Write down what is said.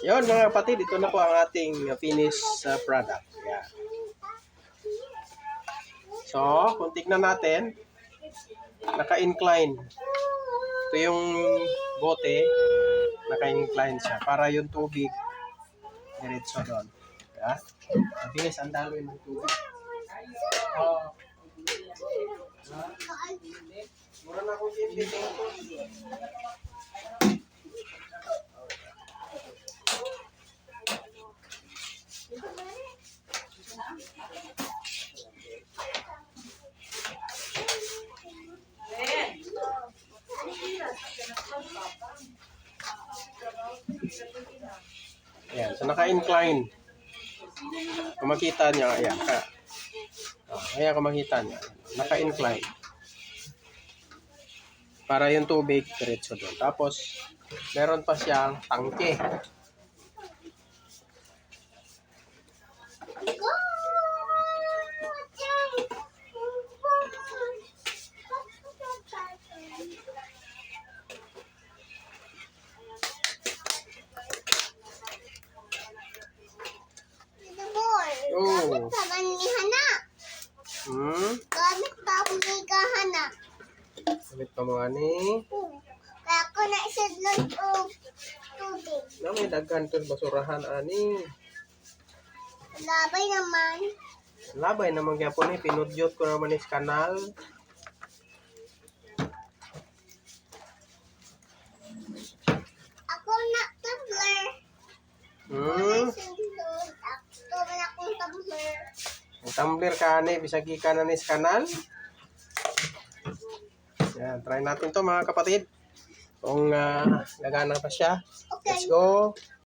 Yun mga kapatid, ito na po ang ating finished uh, product. Yan. So, kung tignan natin, naka-incline. Ito yung bote, naka-incline siya. Para yung tubig, diretso doon. Yeah? Mabilis, ang dami ng tubig. Oh. Ha? Mura na akong Ayan, so naka-incline. Kung makita niya, ayan, ka. Oh, ayan, kung makita niya, naka-incline. Para yung tubig, diretso doon. Tapos, meron pa siyang tangke. Oh. Gamit pa man ni Hana. Hmm? Gamit pa ako ni Hana. Gamit pa mga ni. Kaya ako na isadlon o tubig. Na may daghan to basurahan ani. Labay naman. Labay naman gyapon ni pinudyot ko naman is kanal. Ako na tumbler. Hmm? Tumbler ka ani bisag ka na is kanal. Yan, try natin to mga kapatid. Kung uh, nagana pa siya. Okay. Let's go.